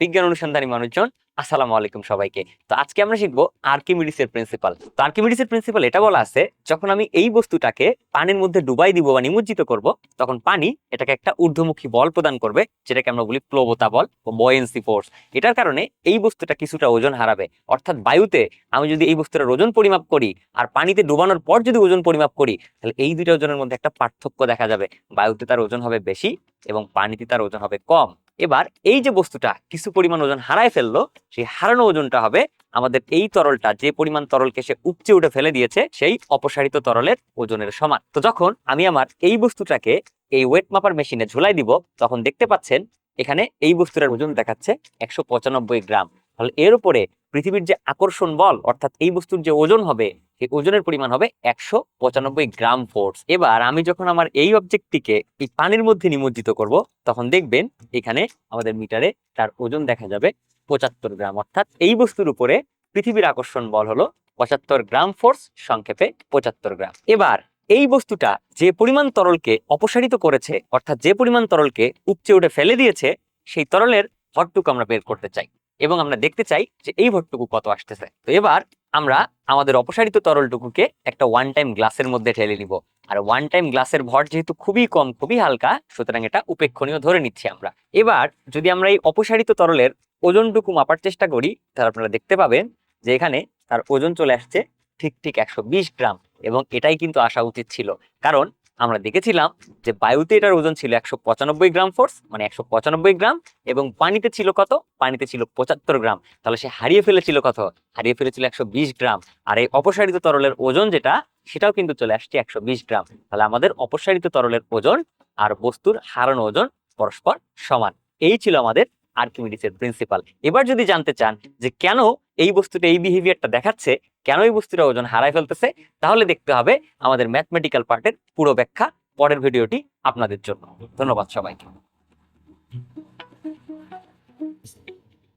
বিজ্ঞান অনুসন্ধানী মানুষজন, আসসালামু আলাইকুম সবাইকে। তো আজকে আমরা শিখব আর্কিমিডিসের প্রিন্সিপাল। তো আর্কিমিডিসের প্রিন্সিপাল এটা বলা আছে, যখন আমি এই বস্তুটাকে পানির মধ্যে ডুবাই দিব বা নিমজ্জিত করব, তখন পানি এটাকে একটা ঊর্ধ্বমুখী বল প্রদান করবে, যেটাকে আমরা বলি প্লবতা বল বা বয়েন্সি ফোর্স এটার কারণে এই বস্তুটা কিছুটা ওজন হারাবে। অর্থাৎ বায়ুতে আমি যদি এই বস্তুটার ওজন পরিমাপ করি আর পানিতে ডুবানোর পর যদি ওজন পরিমাপ করি, তাহলে এই দুইটা ওজনের মধ্যে একটা পার্থক্য দেখা যাবে। বায়ুতে তার ওজন হবে বেশি এবং পানিতে তার ওজন হবে কম। এবার এই যে বস্তুটা কিছু পরিমাণ ওজন হারায় ফেলল, সেই হারানো ওজনটা হবে আমাদের এই তরলটা, যে পরিমাণ তরলকে সে উপচে উঠে ফেলে দিয়েছে, সেই অপসারিত তরলের ওজনের সমান। তো যখন আমি আমার এই বস্তুটাকে এই ওয়েট মাপার মেশিনে ঝুলাই দিব, তখন দেখতে পাচ্ছেন এখানে এই বস্তুটার ওজন দেখাচ্ছে একশো পঁচানব্বই গ্রাম। তাহলে এর উপরে পৃথিবীর যে আকর্ষণ বল, অর্থাৎ এই বস্তুর যে ওজন হবে, সেই ওজনের পরিমাণ হবে একশো পঁচানব্বই গ্রাম ফোর্স এবার আমি যখন আমার এই অবজেক্টটিকে এই পানির মধ্যে নিমজ্জিত করব, তখন দেখবেন এখানে আমাদের মিটারে তার ওজন দেখা যাবে পঁচাত্তর গ্রাম। অর্থাৎ এই বস্তুর উপরে পৃথিবীর আকর্ষণ বল হলো পঁচাত্তর গ্রাম ফোর্স সংক্ষেপে পঁচাত্তর গ্রাম। এবার এই বস্তুটা যে পরিমাণ তরলকে অপসারিত করেছে, অর্থাৎ যে পরিমাণ তরলকে উপচে উঠে ফেলে দিয়েছে, সেই তরলের ভরটুকু আমরা বের করতে চাই। এবং আমরা দেখতে চাই যে এই ভরটুকু কত আসতেছে। তো এবার আমরা আমাদের অপসারিত তরলটুকুকে একটা ওয়ান টাইম গ্লাসের মধ্যে ঢেলে নিব। আর ওয়ান টাইম গ্লাসের ভর যেহেতু খুবই কম, খুবই হালকা, সুতরাং এটা উপেক্ষণীয় ধরে নিচ্ছি আমরা। এবার যদি আমরা এই অপসারিত তরলের ওজনটুকু মাপার চেষ্টা করি, তাহলে আপনারা দেখতে পাবেন যে এখানে তার ওজন চলে আসছে ঠিক ঠিক একশো বিশ গ্রাম এবং এটাই কিন্তু আসা উচিত ছিল। কারণ আমরা দেখেছিলাম যে বায়ুতে এটার ওজন ছিল একশো পঁচানব্বই গ্রাম ফোর্স মানে একশো পঁচানব্বই গ্রাম, এবং পানিতে ছিল কত? পানিতে ছিল পঁচাত্তর গ্রাম। তাহলে সে হারিয়ে ফেলেছিল কত? হারিয়ে ফেলেছিল একশো বিশ গ্রাম। আর এই অপসারিত তরলের ওজন যেটা, সেটাও কিন্তু চলে আসছে একশো বিশ গ্রাম। তাহলে আমাদের অপসারিত তরলের ওজন আর বস্তুর হারানো ওজন পরস্পর সমান। এই ছিল আমাদের আর্কিমিডিসের প্রিন্সিপাল এবার যদি জানতে চান যে কেন এই বস্তুটা, এই বিহেভিয়ারটা দেখাচ্ছে, কেন এই বস্তুটা ওজন হারায় ফেলতেছে? তাহলে দেখতে হবে আমাদের ম্যাথমেটিক্যাল পার্টের পুরো ব্যাখ্যা পরের ভিডিওটি আপনাদের জন্য। ধন্যবাদ সবাইকে।